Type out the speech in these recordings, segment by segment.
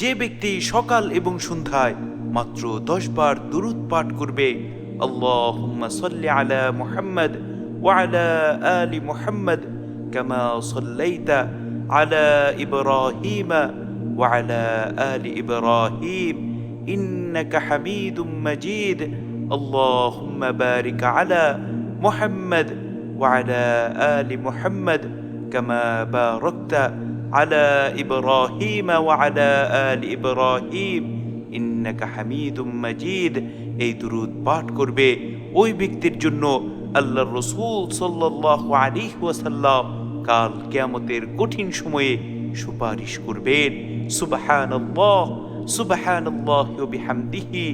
যে ব্যক্তি সকাল এবং সন্ধ্যায় মাত্র দশ বার দুরুদ পাঠ করবে আল্লাহুম্মা সাল্লি আলা মুহাম্মদ ওয়ালা আলি মুহাম্মদ কামা সাল্লাইতা আলা ইব্রাহিম وعلى آل إبراهيم إنك حميد مجيد اللهم بارك على محمد وعلى آل محمد كما باركت على إبراهيم وعلى آل إبراهيم إنك حميد مجيد এই দুরুদ পাঠ করবে ওই ব্যক্তির জন্য আল্লাহর রসুল সাল্লাল্লাহু আলাইহি ওয়াসাল্লাম কাল কিয়ামতের কঠিন সময়ে সুপারিশ করবেন সুবহানাল্লাহ সুবহানাল্লাহ ওয়া বিহামদিহি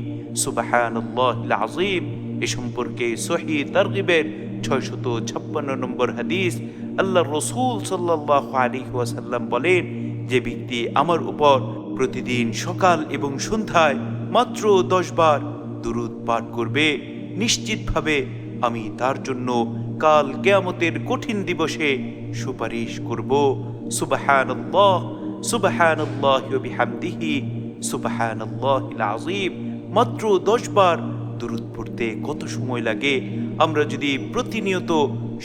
সুবহানাল্লাহিল আযীম এ সম্পর্কে সহি তারগিবের ছয়শত ছাপ্পান্ন নম্বর হাদিস আল্লাহ রসুল সাল্লাহ আলী ওয়াসাল্লাম বলেন, যে ব্যক্তি আমার উপর প্রতিদিন সকাল এবং সন্ধ্যায় মাত্র দশ বার দুরুদ পাঠ করবে, নিশ্চিতভাবে আমি তার জন্য কাল কেয়ামতের কঠিন দিবসে সুপারিশ করব। বিহামদিহি, সুবাহানাল্লাহিল আযীম, মাত্র দশ বার দুরুদ পড়তে কত সময় লাগে, আমরা যদি প্রতিনিয়ত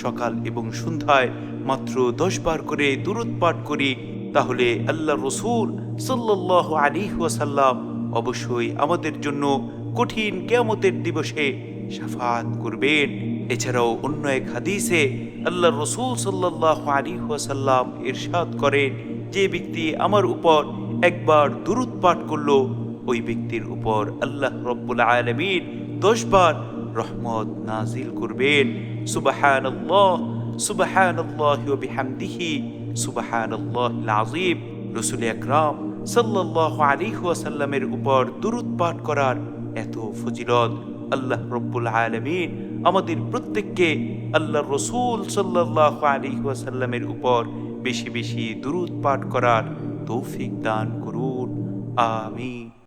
সকাল এবং সন্ধ্যায় মাত্র দশ বার করে দুরুদ পাঠ করি, তাহলে আল্লাহ রসুল সাল্লাহ আলী ওয়াসাল্লাম অবশ্যই আমাদের জন্য কঠিন কেয়ামতের দিবসে সাফাত করবেন। এছাড়াও অন্য এক হাদিসে আল্লাহ রসুল সাল্লাহ আলী ওয়াসাল্লাম ইরশাদ করেন, যে ব্যক্তি আমার উপর একবার দুরুদ পাঠ করল, ওই ব্যক্তির উপর আল্লাহ রব্বুল আলমিন দশবার রহমত নাজিল করবেন। সুবাহান আল্লাহ সুবাহান আল্লাহ বিহামদিহি সুবাহান আল্লাহ আজিম রসুল আকরাম সাল্লাহ আলী ওয়াসাল্লামের উপর দুরুদ পাঠ করার এত ফজিলত। আল্লাহ রব্বুল আলমিন আমাদের প্রত্যেককে আল্লাহ রসুল সাল্লাহ আলী ওয়াসাল্লামের উপর বেশি বেশি দুরুদ পাঠ করার তৌফিক দান করুন। আমিন।